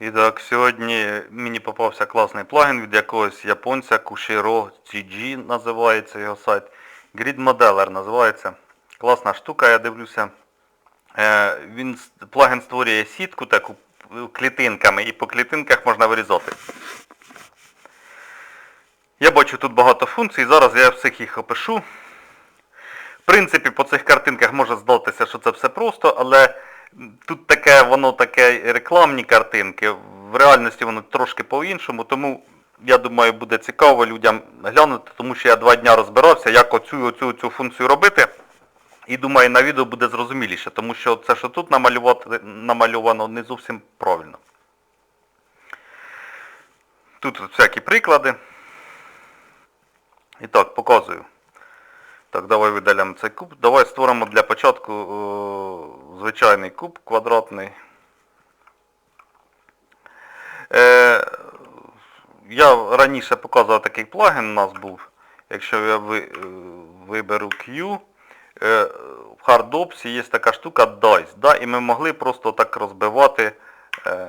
І так, сьогодні мені попався класний плагін від якогось японця Kushiro GG називається його сайт. Grid Modeler називається. Класна штука, я дивлюся. Е, він плагін створює сітку таку клітинками і по клітинках можна вирізати. Я бачу тут багато функцій, зараз я всіх їх опишу. В принципі, по цих картинках може здатися, що це все просто, але тут таке, воно таке рекламні картинки. В реальності воно трошки по-іншому, тому я думаю, буде цікаво людям глянути, тому що я два дня розбирався, як оцю, оцю, цю функцію робити. І думаю, на відео буде зрозуміліше, тому що це, що тут намалювати, намальовано, не зовсім правильно. Тут всякі приклади. І так, показую. Так, давай видаляємо цей куб. Давай створимо для початку о, звичайний куб квадратний. Е, я раніше показував такий плагін у нас був. Якщо я е, виберу Q, е, в HardOps є така штука DICE, да, і ми могли просто так розбивати, е,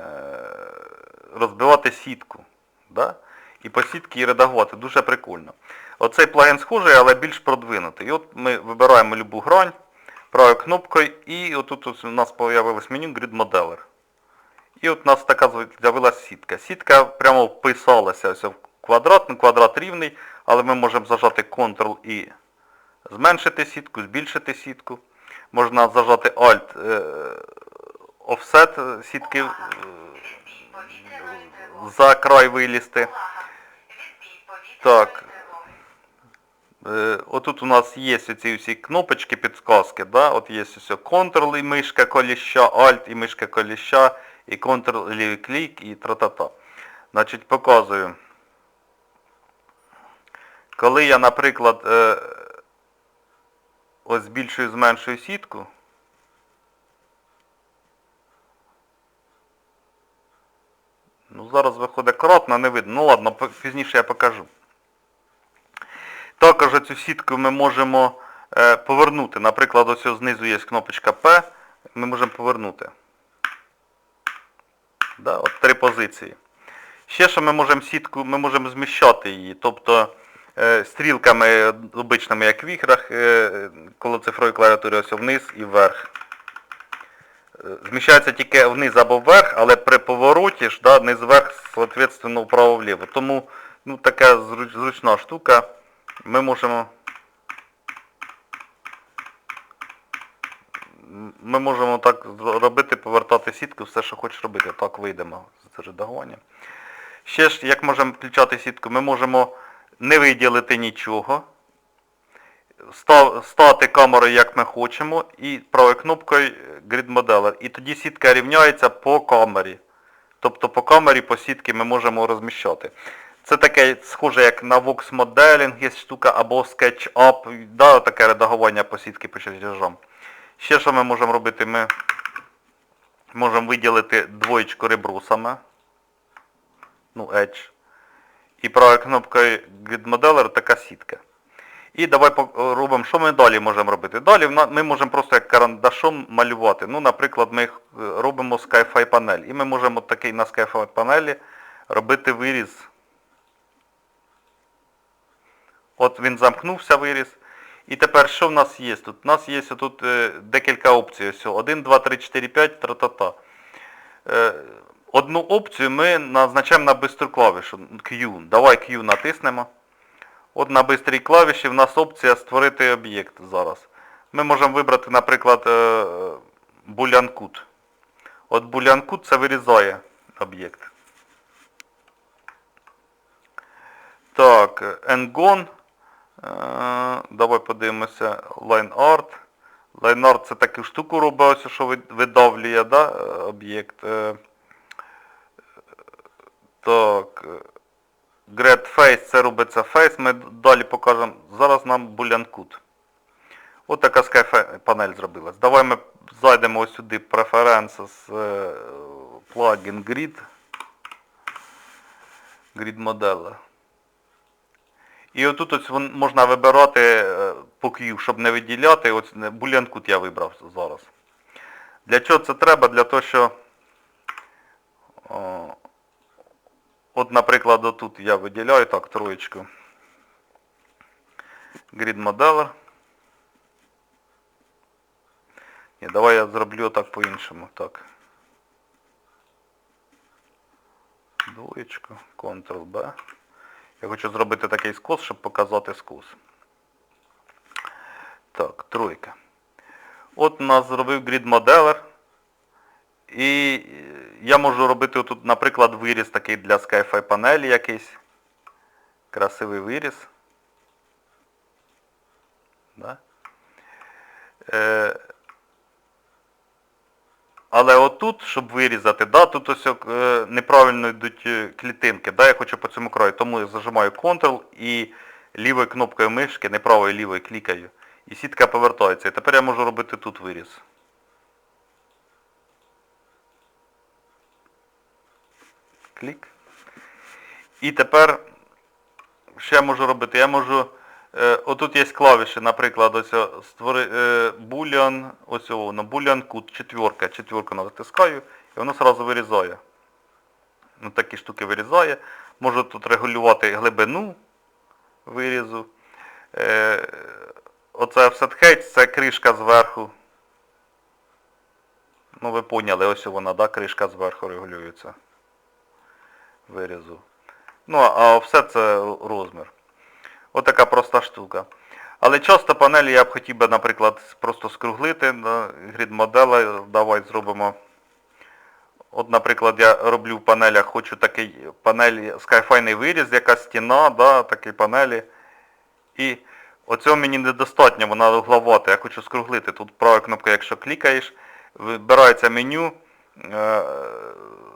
розбивати сітку. Да? І по сітці її редагувати. Дуже прикольно. Оцей плагін схожий, але більш продвинутий. І от ми вибираємо любу грань правою кнопкою, і отут ось у нас з'явилось меню Grid Modeler. І от у нас така з'явилася сітка. Сітка прямо вписалася ось в квадрат, ну квадрат рівний, але ми можемо зажати Ctrl і зменшити сітку, збільшити сітку. Можна зажати Alt, е, Offset сітки е, за край вилізти. Так. Е, Отут у нас є ці всі кнопочки, підсказки, да? От є ось Ctrl і мишка коліща, Alt і мишка коліща, і Ctrl і лівий клік, і тра-та-та. Значить, показую. Коли я, наприклад, е, ось збільшую, зменшую сітку, ну зараз виходить кратно, не видно. Ну ладно, пізніше я покажу. Також цю сітку ми можемо е, повернути. Наприклад, ось знизу є кнопочка P, ми можемо повернути. Да, от три позиції. Ще що ми можемо сітку, ми можемо зміщати її. Тобто е, стрілками обичними, як в іграх, е, коло цифрової клавіатури ось вниз і вверх. Зміщається тільки вниз або вверх, але при повороті ж, да, низ вверх, соответственно, вправо-вліво. Тому ну, така зручна штука. Ми можемо ми можемо так робити, повертати сітку, все, що хочеш робити. Так вийдемо з редагування. Ще ж, як можемо включати сітку, ми можемо не виділити нічого, став- стати камерою, як ми хочемо, і правою кнопкою Grid Modeler. І тоді сітка рівняється по камері. Тобто по камері, по сітки ми можемо розміщати. Це таке схоже, як на Modeling є штука, або SketchUp, да, таке редагування по сітки по чертежам. Ще що ми можемо робити? Ми можемо виділити двоєчку ребрусами. Ну, Edge. І правою кнопкою Grid Modeler така сітка. І давай по- робимо, що ми далі можемо робити. Далі ми можемо просто як карандашом малювати. Ну, наприклад, ми е, робимо Skyfi панель. І ми можемо такий на Skyfi панелі робити виріз. От він замкнувся виріз. І тепер що в нас є тут? У нас є тут е, декілька опцій. Ось 1, 2, 3, 4, 5, тра-та-та. Е, одну опцію ми назначаємо на бистру клавішу Q. Давай Q натиснемо. От на бистрій клавіші в нас опція створити об'єкт зараз. Ми можемо вибрати, наприклад, е, code. От boolean це вирізає об'єкт. Так, Ngon. Е, Давай подивимося. Line Art. Line це таку штуку робить, ось, що видавлює да, об'єкт. Е, Так. Grad Face це робиться Face, ми далі покажемо. Зараз нам Boolean Code. От така Sky панель зробилась. Давай ми зайдемо ось сюди Preferences, е, Plugin Grid. Grid Modeler. І отут ось можна вибирати е, по Q, щоб не виділяти. Ось Boolean Code я вибрав зараз. Для чого це треба? Для того, що от, наприклад, отут я виділяю так, троєчку. Grid Modeler. Ні, давай я зроблю так по-іншому. Так. Двоєчку, Ctrl-B. Я хочу зробити такий скос, щоб показати скос. Так, тройка. От у нас зробив Grid Modeler. І е, я можу робити тут, наприклад, виріз такий для Skyfi панелі якийсь. Красивий виріз. Да? Е, але отут, щоб вирізати, да, тут ось е, неправильно йдуть е, клітинки. Да, я хочу по цьому краю. Тому я зажимаю Ctrl і лівою кнопкою мишки, не правою лівою клікаю. І сітка повертається. І тепер я можу робити тут виріз. Клік. І тепер, що я можу робити? Я можу. Е, отут є клавіші, наприклад, ось створи е, boolean, ось воно, boolean кут, четверка, четверку натискаю, і воно одразу вирізає. Ну, такі штуки вирізає. Можу тут регулювати глибину вирізу. Е, оце offset height, це кришка зверху. Ну ви поняли, ось вона, да, кришка зверху регулюється. Вирізу. Ну, а все це розмір. Отака проста штука. Але часто панелі я б хотів би, наприклад, просто скруглити на грід модели. Давай зробимо. От, наприклад, я роблю в панелях, хочу такий панель, скайфайний виріз, якась стіна, да, такі панелі. І оцього мені недостатньо, вона угловата, я хочу скруглити. Тут права кнопка, якщо клікаєш, вибирається меню е,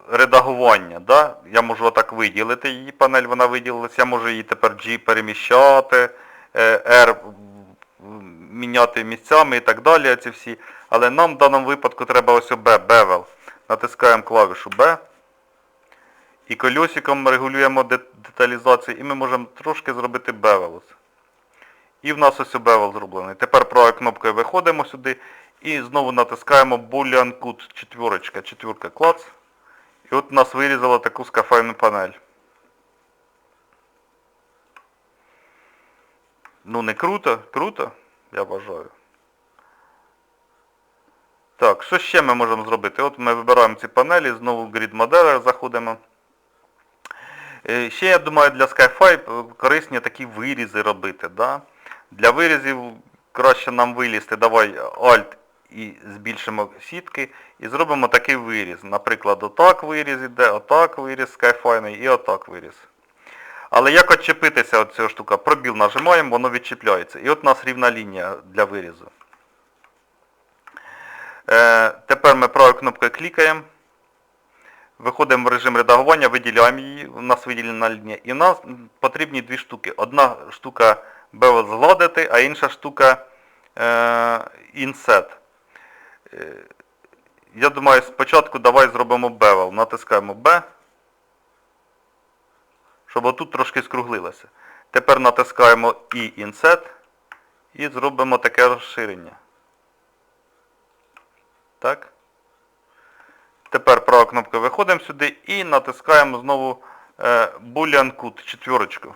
редагування. Да? Я можу отак виділити її панель, вона виділилась, я можу її тепер G переміщати, е, R міняти місцями і так далі, ці всі. Але нам в даному випадку треба ось B, Bevel. Натискаємо клавішу B. І колесиком регулюємо деталізацію, і ми можемо трошки зробити Bevel. І в нас ось Bevel зроблений. Тепер правою кнопкою виходимо сюди і знову натискаємо Boolean Cut, четверочка, четверка клац. І от у нас вирізала таку скафайну панель. Ну не круто, круто, я вважаю. Так, що ще ми можемо зробити? От ми вибираємо ці панелі, знову в Grid Modeler заходимо. Е, Ще, я думаю, для Skyfi корисні такі вирізи робити. Да? Для вирізів краще нам вилізти, давай Alt і збільшимо сітки і зробимо такий виріз. Наприклад, отак виріз іде, отак виріз Skyfi і отак виріз. Але як відчепитися від цього штука? Пробіл нажимаємо, воно відчіпляється. І от у нас рівна лінія для вирізу. Е, тепер ми правою кнопкою клікаємо. Виходимо в режим редагування, виділяємо її, у нас виділена лінія. І в нас потрібні дві штуки. Одна штука bevel згладити, а інша штука е, inset. Е, я думаю, спочатку давай зробимо bevel. Натискаємо B, щоб отут трошки скруглилося. Тепер натискаємо і inset і зробимо таке розширення. Так. Тепер права кнопка виходимо сюди і натискаємо знову е, Boolean Cut, четверочку.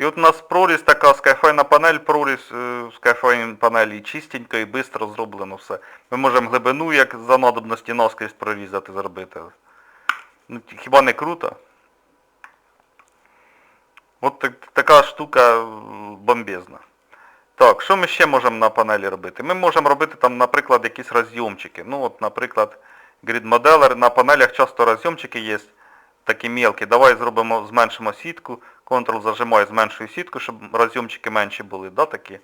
І от у нас проріз така скайфайна панель, проріз е, в скайфайній панелі чистенько і швидко зроблено все. Ми можемо глибину, як за надобності наскрізь прорізати, зробити. Ну, хіба не круто? От так, така штука бомбезна. Так, що ми ще можемо на панелі робити? Ми можемо робити там, наприклад, якісь розйомчики. Ну от, наприклад, Grid Modeler, на панелях часто розйомчики є такі мелкі. Давай зробимо, зменшимо сітку. Ctrl зажимаю, зменшую сітку, щоб розйомчики менші були. да, такі.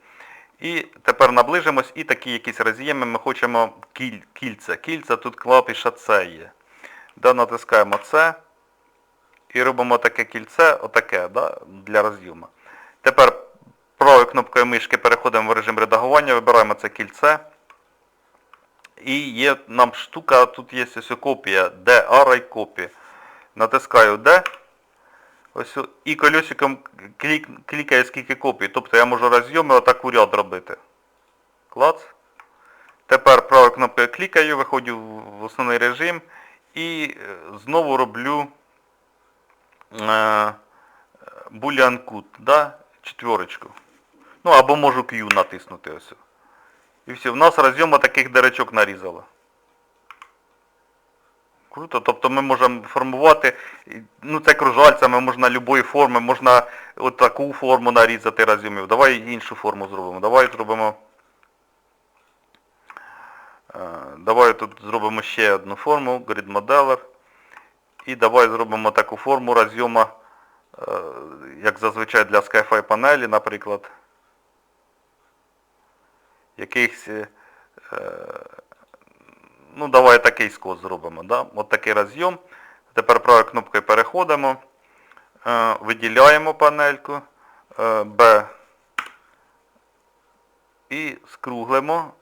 І тепер наближимось і такі якісь роз'єми ми хочемо кіль, кільця. Кільця тут клавіша C є. Да, натискаємо C і робимо таке кільце, отаке, да, для роз'єму. Тепер правою кнопкою мишки переходимо в режим редагування, вибираємо це кільце. І є нам штука, тут є ось копія, D, Array Copy. Натискаю D. Ось, і колесиком клік, клікаю скільки копій. Тобто я можу розйоми отак у ряд робити. Клац. Тепер правою кнопкою клікаю, виходжу в основний режим і знову роблю е, Boolean Code, да? четверочку. Ну або можу Q натиснути ось. І все, в нас розйома таких дирочок нарізало. Круто, тобто ми можемо формувати, ну це кружальцями, можна любої форми, можна от таку форму нарізати розйомів. Давай іншу форму зробимо. Давай зробимо. е, Давай тут зробимо ще одну форму, Grid Modeler. І давай зробимо таку форму розйома, е, як зазвичай для Sky-Fi панелі, наприклад. Якийсь. Е, е, Ну, давай такий скос зробимо. Да? От такий розйом. Тепер правою кнопкою переходимо. Е, виділяємо панельку е, B і скруглимо.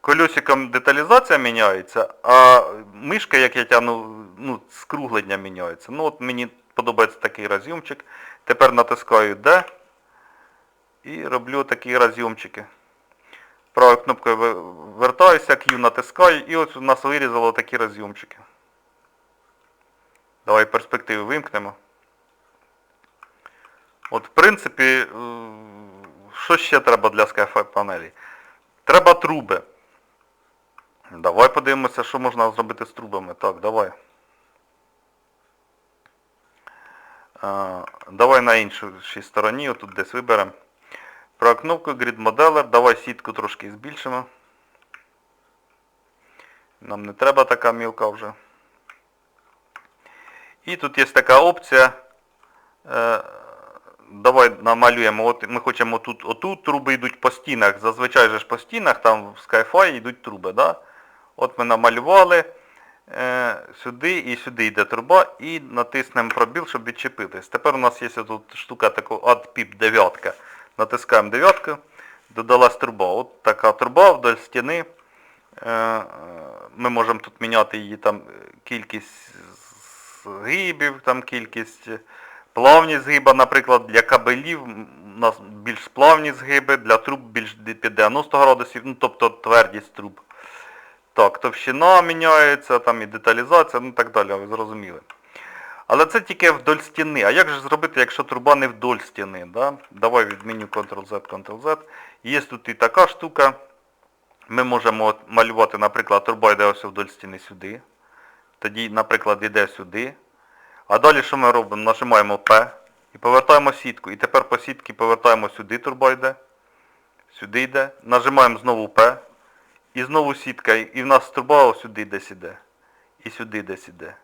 Колесиком деталізація міняється, а мишка, як я тягну, ну, скруглення міняється. Ну от мені подобається такий розйомчик. Тепер натискаю D і роблю такі розйомчики. Правою кнопкою вертаюся, Q натискаю і ось у нас вирізало такі розйомчики. Давай перспективи вимкнемо. От в принципі, е, що ще треба для Sky панелі? Треба труби. Давай подивимося, що можна зробити з трубами. Так, давай. Давай на іншій стороні, отут десь виберемо. Правою кнопкою Grid Modeler, давай сітку трошки збільшимо. Нам не треба така мілка вже. І тут є така опція. Е, давай намалюємо. От ми хочемо тут, отут труби йдуть по стінах. Зазвичай же ж по стінах, там в Sky-Fi йдуть труби. Да? От ми намалювали. Е, сюди і сюди йде труба і натиснемо пробіл, щоб відчепитись. Тепер у нас є тут штука така Add PIP 9. Натискаємо дев'ятку, додалась труба. От така труба вдоль стіни. Е, Ми можемо тут міняти її там е, кількість згибів, там кількість е, плавність згиба, наприклад, для кабелів у нас більш плавні згиби, для труб більш під 90 градусів, ну тобто твердість труб. Так, товщина міняється, там і деталізація, ну так далі, ви зрозуміли. Але це тільки вдоль стіни. А як же зробити, якщо труба не вдоль стіни? Да? Давай відміню Ctrl-Z, Ctrl-Z. Є тут і така штука. Ми можемо малювати, наприклад, труба йде ось вдоль стіни сюди. Тоді, наприклад, йде сюди. А далі що ми робимо? Нажимаємо P і повертаємо сітку. І тепер по сітці повертаємо сюди, труба йде. Сюди йде. Нажимаємо знову P. І знову сітка. І в нас труба сюди десь іде. І сюди десь іде.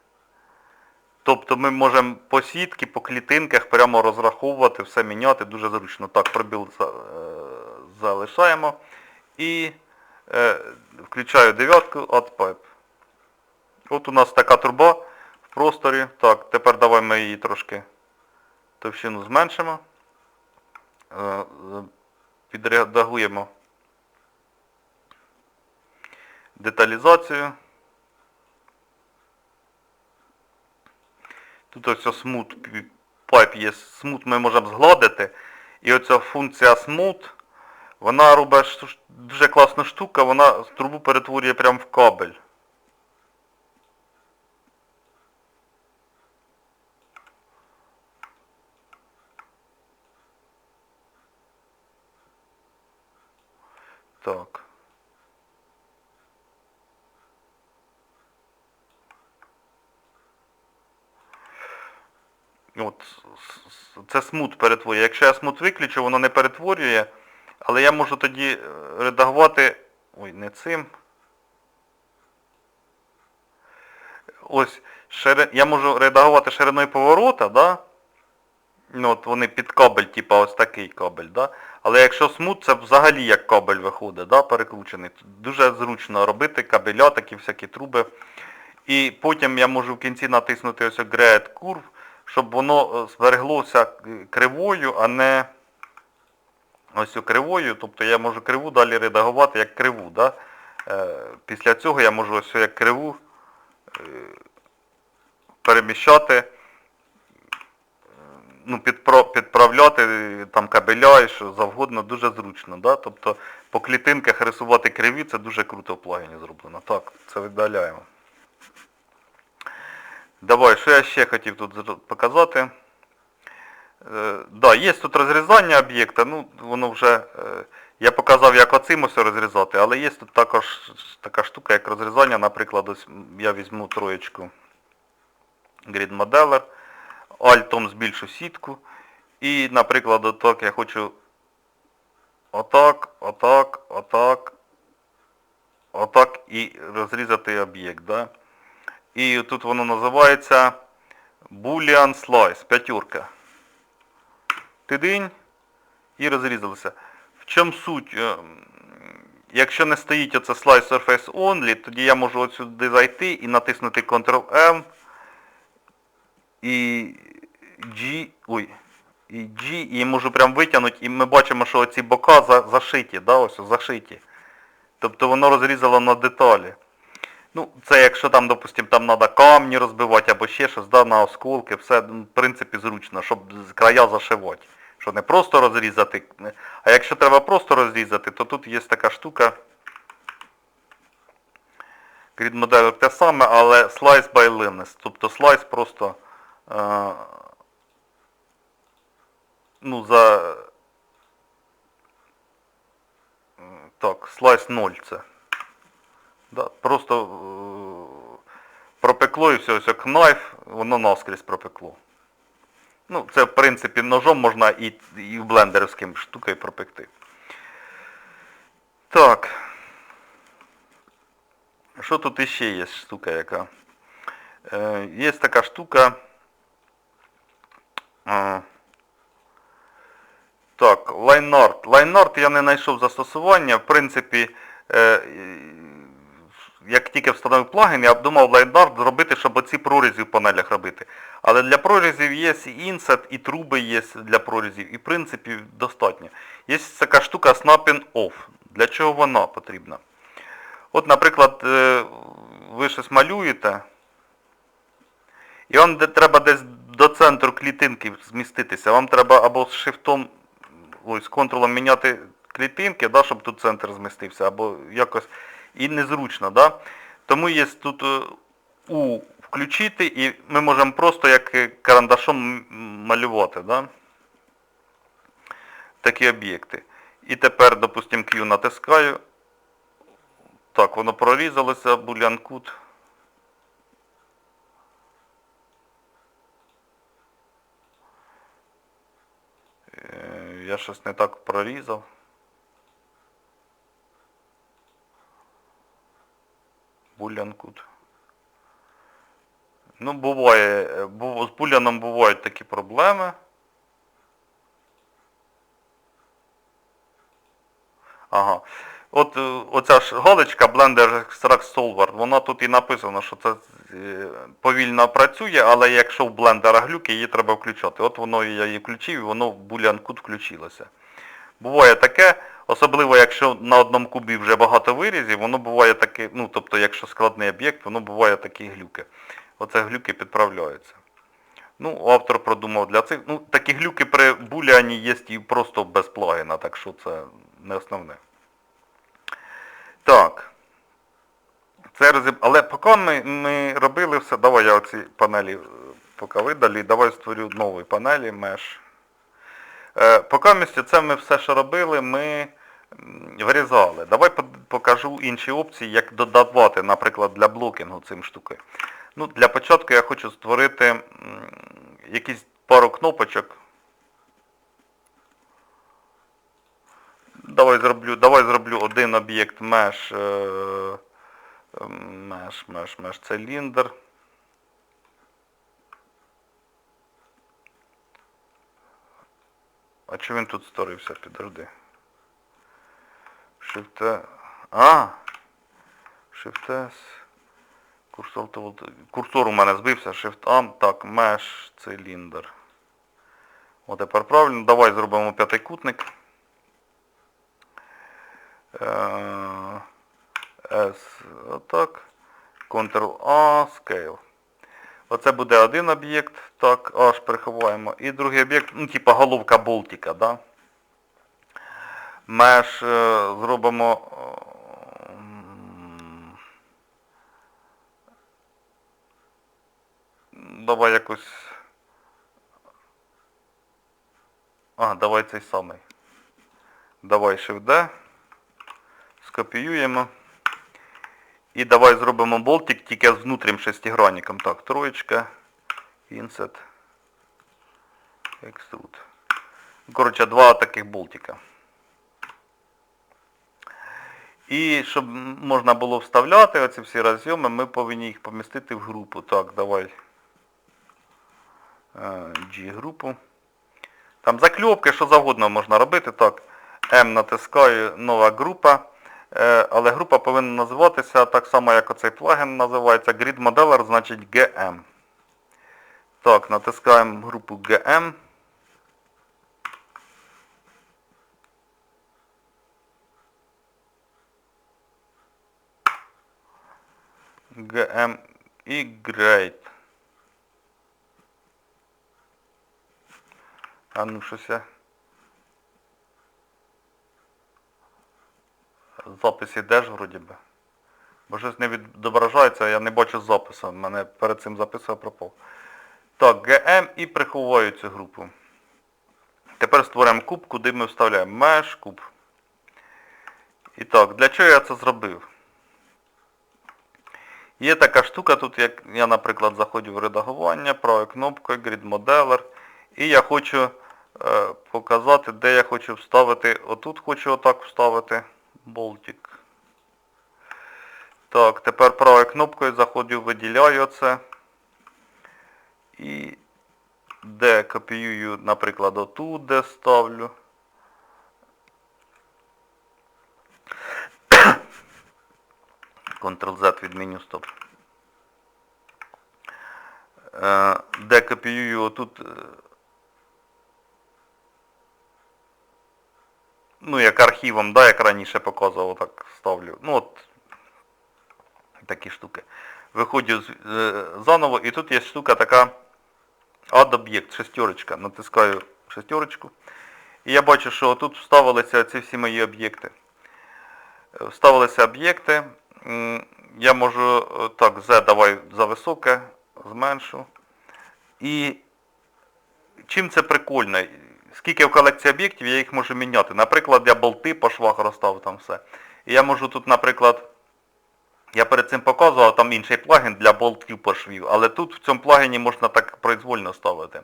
Тобто ми можемо по сітки, по клітинках прямо розраховувати, все міняти дуже зручно. Так, пробіл е, залишаємо. І е, включаю дев'ятку Add Pipe. От у нас така труба в просторі. Так, тепер давай ми її трошки товщину зменшимо. Е, е, Підредагуємо деталізацію. Тут ось smooth pipe є. Smooth ми можемо згладити. І оця функція smooth, вона робить дуже класна штука, вона трубу перетворює прямо в кабель. Так. От, с- с- це смут перетворює. Якщо я смут виключу, воно не перетворює, але я можу тоді е, редагувати. Ой, не цим. Ось, шири... я можу редагувати шириною поворота, да? Ну, от вони під кабель, типа ось такий кабель, да? Але якщо смут, це взагалі як кабель виходить, да? перекручений. Дуже зручно робити кабеля, такі всякі труби. І потім я можу в кінці натиснути ось Grade Curve, щоб воно е, збереглося кривою, а не ось кривою. Тобто я можу криву далі редагувати як криву. Да? Е, Після цього я можу ось як криву е, переміщати, ну, підправляти там кабеля і що завгодно, дуже зручно. Да? Тобто по клітинках рисувати криві це дуже круто в плагіні зроблено. Так, це видаляємо. Давай, що я ще хотів тут показати. Е, да, є тут розрізання об'єкта, ну воно вже. Е, я показав, як оцим ось розрізати, але є тут також така штука, як розрізання, наприклад, ось я візьму троєчку Grid Modeler, альтом збільшу сітку. І, наприклад, отак я хочу отак, отак, отак, отак і розрізати об'єкт. Да? І тут воно називається Boolean Slice, п'ятірка. Тидинь і розрізалося. В чому суть? Е, Якщо не стоїть оце Slice Surface Only, тоді я можу от сюди зайти і натиснути Ctrl-M і G, ой, і G, і можу прям витягнути, і ми бачимо, що ці бока зашиті, да, ось зашиті. Тобто воно розрізало на деталі. Ну, це якщо там, допустим, там треба камні розбивати або ще щось, да, на осколки, все, ну, в принципі, зручно, щоб края зашивати. Що не просто розрізати, а якщо треба просто розрізати, то тут є така штука. Grid модель те саме, але slice by lineage. Тобто слайс просто е, ну, за е, так, слайс 0 це. Да, просто е, пропекло і все, ось як knife, воно наскрізь пропекло. Ну, це в принципі ножом можна і, і блендерівським штукою пропекти. Так. Що тут іще є штука яка? Е, є така штука. Е, так, лайнарт. Лайнарт я не знайшов застосування. В принципі, е, як тільки встановив плагін, я думав лайнарт зробити, щоб оці прорізі в панелях робити. Але для прорізів є і інсет, і труби є для прорізів, і в принципі достатньо. Є така штука Snapping Off. Для чого вона потрібна? От, наприклад, е, ви щось малюєте, і вам треба десь до центру клітинки зміститися. Вам треба або з шифтом, ось з контролем міняти клітинки, да, щоб тут центр змістився, або якось і незручно. Да? Тому є тут е, У включити, і ми можемо просто як е, карандашом малювати. Да? Такі об'єкти. І тепер, допустимо, Q натискаю. Так, воно прорізалося, Boolean кут. Е, Я щось не так прорізав. Boolean кут. Ну, буває, е, з Boolean бувають такі проблеми. Ага. От е, оця ж галочка Blender Extract Solver, вона тут і написано, що це е, повільно працює, але якщо в блендера глюки, її треба включати. От воно я її включив і воно в кут включилося. Буває таке, особливо якщо на одному кубі вже багато вирізів, воно буває таке, ну тобто якщо складний об'єкт, воно буває такі глюки. Оце глюки підправляються. Ну, автор продумав для цих. Ну, такі глюки при буліані є і просто без плагіна, так що це не основне. Так. Це розіб... Але поки ми, ми робили все, давай я оці панелі е, поки видалі, давай створю нові панелі, меж. Е, поки місці це ми все, що робили, ми вирізали. Давай покажу інші опції, як додавати, наприклад, для блокінгу цим штуки. Ну, для початку я хочу створити якісь пару кнопочок. Давай зроблю, давай зроблю один об'єкт mesh, е, mesh, mesh, mesh циліндр. А чи він тут створився? Підожди. Shift... А! Shift S. Курсор, курсор у мене збився, Shift A, так, Mesh, циліндр. О, тепер правильно. Давай зробимо п'ятикутник. Е, S, отак. Ctrl-A, Scale. Оце буде один об'єкт, так, аж переховаємо. І другий об'єкт, ну, типа головка болтика, да? Меш е, зробимо. е, м, Давай якось. А, давай цей самий. Давай Shift D. Скопіюємо. І давай зробимо болтик тільки з внутрішнім шестигранником. Так, троєчка. Інсет. Extrude. Коротше, два таких болтика. І щоб можна було вставляти оці всі розйоми, ми повинні їх помістити в групу. Так, давай. Е, G-групу. Там закльопки, що завгодно можна робити. Так, М натискаю, нова група. Е, Але група повинна називатися так само, як оцей плагін називається Grid Modeler, значить GM. Так, натискаємо групу GM. GM і Great. А ну щось я. Запис іде ж вроді би. Бо щось не відображається, я не бачу запису. Мене перед цим записував пропав. Так, GM і приховую цю групу. Тепер створюємо куб, куди ми вставляємо Mesh, куб. І так, для чого я це зробив? Є така штука тут, як я, наприклад, заходжу в редагування, правою кнопкою, Grid Modeler. І я хочу показати, де я хочу вставити. Отут хочу отак вставити болтик. Так, тепер правою кнопкою заходжу, виділяю це. І де копіюю, наприклад, отут, де ставлю. Ctrl-Z відміню, стоп. Е, Де копіюю отут. Ну, як архівом, да, як раніше показував, так ставлю. Ну от такі штуки. Виходжу е, заново, і тут є штука така Add об'єкт, шестерочка. Натискаю шестерочку. І я бачу, що тут вставилися ці всі мої об'єкти. Вставилися об'єкти. Я можу е, так, Z давай за високе, зменшу. І чим це прикольно? Скільки в колекції об'єктів, я їх можу міняти. Наприклад, я болти по швах розставив там все. І я можу тут, наприклад, я перед цим показував, там інший плагін для болтів по швів, але тут в цьому плагіні можна так произвольно ставити.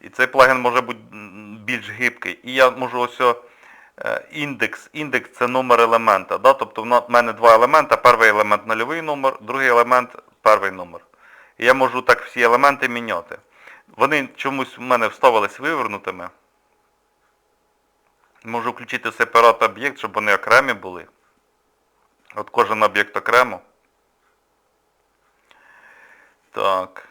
І цей плагін може бути більш гибкий. І я можу ось е, індекс. Індекс це номер елемента. Да? Тобто в мене два елемента. Перший елемент нульовий номер, другий елемент перший номер. І я можу так всі елементи міняти. Вони чомусь в мене вставились вивернутими. Можу включити сепарат об'єкт, щоб вони окремі були. От кожен об'єкт окремо. Так.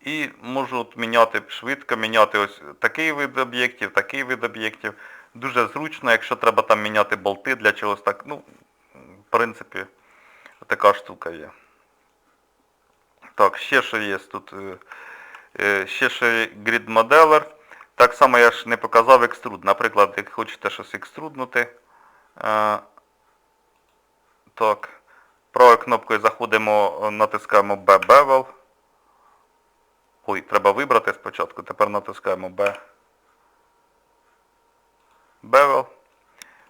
І можу от міняти швидко, міняти ось такий вид об'єктів, такий вид об'єктів. Дуже зручно, якщо треба там міняти болти для чогось так. Ну, в принципі, така штука є. Так, ще що є тут. е, е, Ще що є Grid Modeler. Так само я ж не показав екструд. Наприклад, як хочете щось екструднути. е, Так. Правою кнопкою заходимо, натискаємо B Bevel. Ой, треба вибрати спочатку. Тепер натискаємо B. Bevel.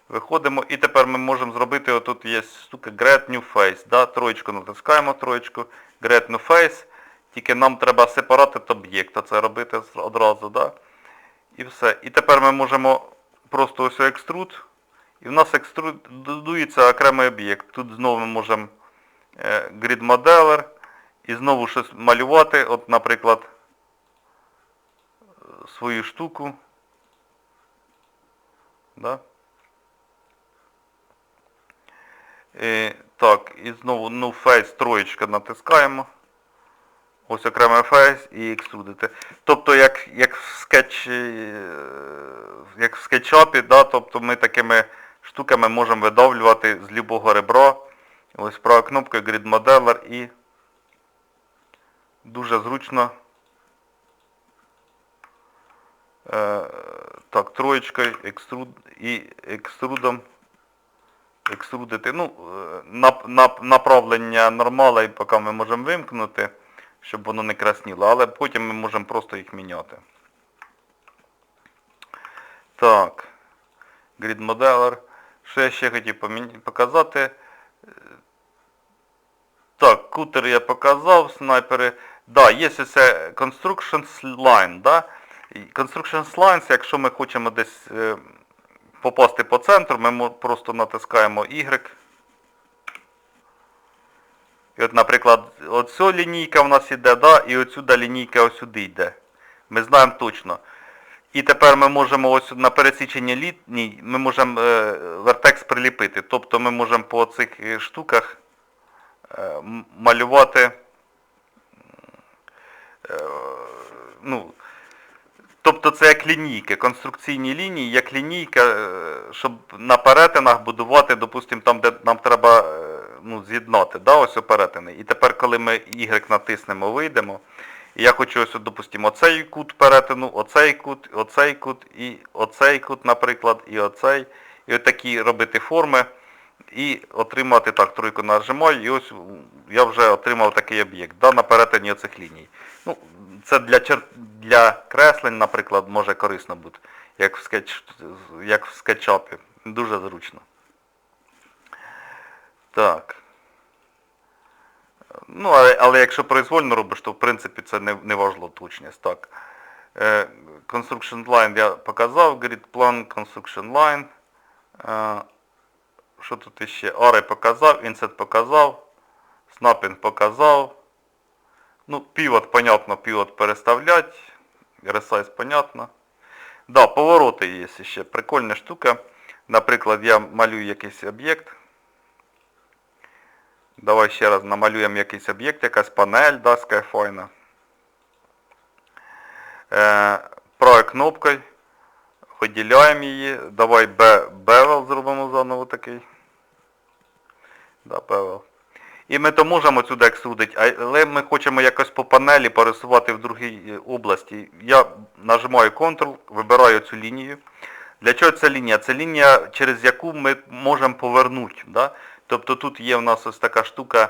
Виходимо і тепер ми можемо зробити, отут є штука Create New Face. Да? Троєчку натискаємо, троєчку, Create New Face. Тільки нам треба сепаратити об'єкт, це робити одразу. Да? І все. І тепер ми можемо просто ось екструд. І в нас екструдується окремий об'єкт. Тут знову ми можемо е, Grid Modeler і знову щось малювати. От, наприклад, е, свою штуку. Да? Так, і знову ну, Face троєчка натискаємо. Ось окремий фейс і екструдити. Тобто як, як в скетч, е, як в скетчапі, да, тобто ми такими штуками можемо видавлювати з любого ребра. Ось правою кнопкою Grid Modeler і дуже зручно. Е, так, троєчкою екструд і екструдом екструдити. Ну, е, нап, нап, направлення нормала і поки ми можемо вимкнути, щоб воно не красніло, але потім ми можемо просто їх міняти. Так. Grid Modeler. Що я ще хотів показати? Е, Так, кутер я показав, снайпери. Да, є це Construction Line, да? Construction Lines, якщо ми хочемо десь е, попасти по центру, ми просто натискаємо Y. І от, наприклад, оця лінійка в нас іде, да, і отсюда лінійка ось сюди йде. Ми знаємо точно. І тепер ми можемо ось на пересіченні ліній, ми можемо е, вертекс приліпити. Тобто ми можемо по цих е, штуках е, малювати. е, ну, тобто це як лінійки, конструкційні лінії, як лінійка, е, щоб на перетинах будувати, допустимо, там, де нам треба е, ну, з'єднати, да, ось о перетини. І тепер, коли ми Y натиснемо, вийдемо, і я хочу ось, допустимо, оцей кут перетину, оцей кут, оцей кут, і оцей кут, наприклад, і оцей. І отакі робити форми. І отримати так, тройку нажимаю, і ось я вже отримав такий об'єкт да, на перетині оцих ліній. Ну, це для чер... для креслень, наприклад, може корисно бути, як в, скетч... як в скетчапі. Дуже зручно. Так. Ну, але, але якщо произвольно робиш, то в принципі це не, не важливо точність. Так. Е, construction line я показав, grid plan, construction line. Е, що тут іще? Array показав, inset показав, snapping показав. Ну, pivot, понятно, pivot переставлять. Resize, понятно. Да, повороти є ще. Прикольна штука. Наприклад, я малюю якийсь об'єкт. Давай ще раз намалюємо якийсь об'єкт, якась панель, да, скайфайна. Е, правою кнопкою виділяємо її. Давай bevel зробимо заново такий. Да, bevel. І ми то можемо сюди екструдити, але ми хочемо якось по панелі пересувати в другій е, області. Я нажимаю Ctrl, вибираю цю лінію. Для чого ця лінія? Це лінія, через яку ми можемо повернути. Да? Тобто тут є в нас ось така штука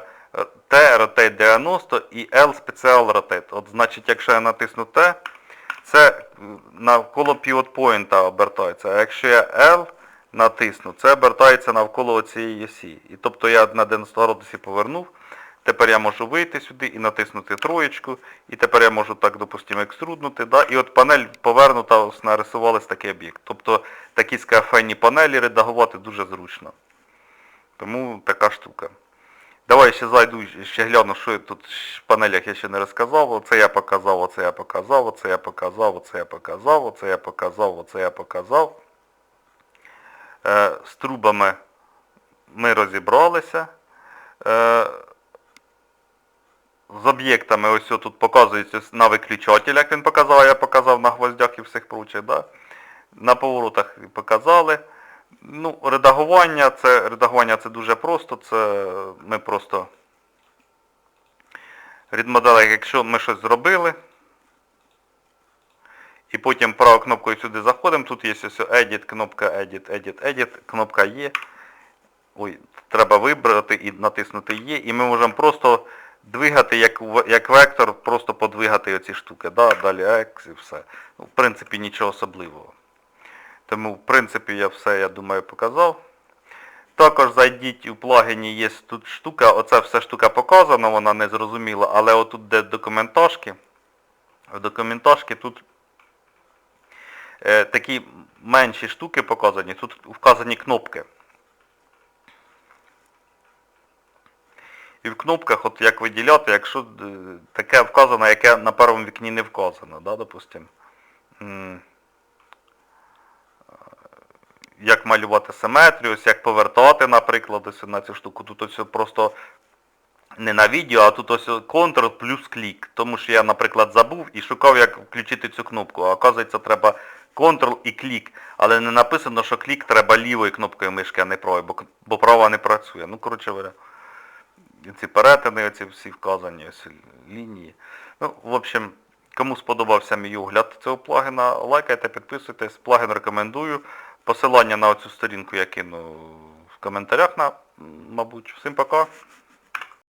T Rotate 90 і L Special Rotate. От значить, якщо я натисну T, це навколо pivot point обертається. А якщо я L натисну, це обертається навколо цієї осі. І тобто я на 90 градусів повернув. Тепер я можу вийти сюди і натиснути троєчку. І тепер я можу так, допустимо, екструднути. Да? І от панель повернута, ось нарисувалась такий об'єкт. Тобто такі скафейні панелі редагувати дуже зручно. Тому така штука. Давай я ще зайду, ще гляну, що я тут в панелях я ще не розказав. Оце я показав, оце я показав, оце я показав, оце я показав, оце я показав, оце я показав. Е, з трубами ми розібралися. Е, з об'єктами ось тут показується на виключатель, як він показав, я показав на гвоздях і всіх прочих. Да? На поворотах показали. Ну, редагування це, редагування це дуже просто, це ми просто редмоделек, якщо ми щось зробили, і потім правою кнопкою сюди заходимо, тут є ось Edit, кнопка Edit, Edit, Edit, кнопка є. Ой, треба вибрати і натиснути є, і ми можемо просто двигати як, як вектор, просто подвигати оці штуки. Да? Далі X і все. Ну, в принципі, нічого особливого. Тому, в принципі, я все, я думаю, показав. Також зайдіть у плагіні, є тут штука, оця вся штука показана, вона не зрозуміла, але отут де документажки, в документажки тут такі менші штуки показані, тут вказані кнопки. І в кнопках, от як виділяти, якщо е, таке вказано, яке на першому вікні не вказано, да, допустим. М, як малювати симетрію, як повертати, наприклад, ось на цю штуку. Тут ось просто не на відео, а тут ось Ctrl плюс клік. Тому що я, наприклад, забув і шукав, як включити цю кнопку. А оказується, треба Ctrl і клік. Але не написано, що клік треба лівою кнопкою мишки, а не правою, бо, бо права не працює. Ну, коротше говоря, ці перетини, оці всі вказані, ось лінії. Ну, в общем, кому сподобався мій огляд цього плагіна, лайкайте, підписуйтесь. Плагін рекомендую. Посилання на цю сторінку я кину в коментарях, на, мабуть. Всім пока.